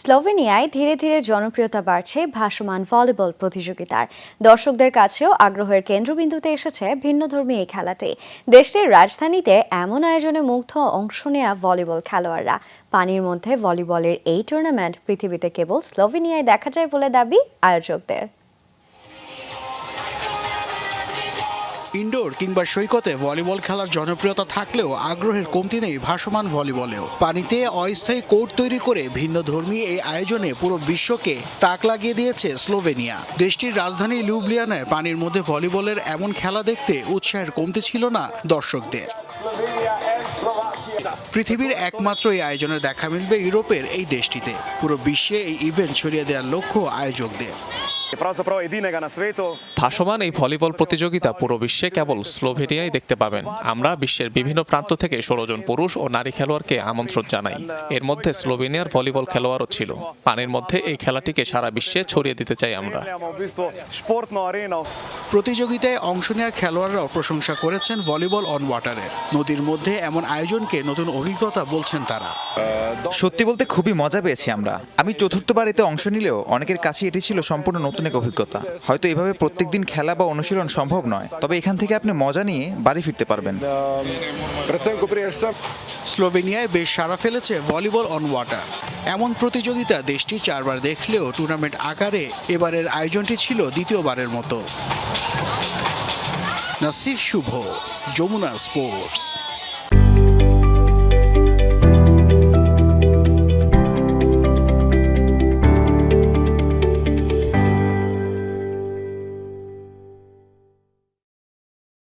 স্লোভেনিয়ায় ধীরে ধীরে জনপ্রিয়তা বাড়ছে ভাসমান ভলিবল প্রতিযোগিতার। দর্শকদের কাছেও আগ্রহের কেন্দ্রবিন্দুতে এসেছে ভিন্নধর্মী এই খেলাটি। দেশটির রাজধানীতে এমন আয়োজনে মুগ্ধ অংশ নেয়া ভলিবল খেলোয়াড়রা। পানির মধ্যে ভলিবলের এই টুর্নামেন্ট পৃথিবীতে কেবল স্লোভেনিয়ায় দেখা যায় বলে দাবি আয়োজকদের। ইনডোর কিংবা সৈকতে ভলিবল খেলার জনপ্রিয়তা থাকলেও আগ্রহের কমতি নেই ভাসমান ভলিবলেও। পানিতে অস্থায়ী কোর্ট তৈরি করে ভিন্ন ধর্মী এই আয়োজনে পুরো বিশ্বকে তাক লাগিয়ে দিয়েছে স্লোভেনিয়া। দেশটির রাজধানী লিউব্লিয়ানায় পানির মধ্যে ভলিবলের এমন খেলা দেখতে উৎসাহের কমতি ছিল না দর্শকদের। পৃথিবীর একমাত্র এই আয়োজনের দেখা মিলবে ইউরোপের এই দেশটিতে। পুরো বিশ্বে এই ইভেন্ট ছড়িয়ে দেওয়ার লক্ষ্য আয়োজকদের। Pravzaprav edinega na svetu. ভাসমান এই ভলিবল প্রতিযোগিতা পুরো বিশ্বে কেবল স্লোভেনিয়ায় দেখতে পাবেন। আমরা বিশ্বের বিভিন্ন প্রান্ত থেকে ষোলো জন পুরুষ ও নারী খেলোয়াড়কে আমন্ত্রণ জানাই। এর মধ্যে স্লোভেনিয়ার ভলিবল খেলোয়াড়ও ছিল। পানির মধ্যে এই খেলাটিকে সারা বিশ্বে ছড়িয়ে দিতে চাই আমরা. প্রতিযোগিতায় অংশ নেওয়া খেলোয়াড়রাও প্রশংসা করেছেন ভলিবল অন ওয়াটারের নদীর মধ্যে এমন আয়োজনকে নতুন অভিজ্ঞতা বলছেন তারা। সত্যি বলতে খুবই মজা পেয়েছি আমরা। আমি চতুর্থবার এতে অংশ নিলেও অনেকের কাছে এটি ছিল সম্পূর্ণ নতুন এক অভিজ্ঞতা। হয়তো এভাবে প্রত্যেকদিন খেলা বা অনুশীলন সম্ভব নয়। তবে এখান থেকে আপনি মজা নিয়ে বাড়ি ফিরতে পারবেন। স্লোভেনিয়ায় বেশ সাড়া ফেলেছে ভলিবল অন ওয়াটার। এমন প্রতিযোগিতা দেশটি চারবার দেখলেও টুর্নামেন্ট আকারে এবারের আয়োজনটি ছিল দ্বিতীয়বারের মতো। নাসিফ শুভ, যমুনা স্পোর্টস।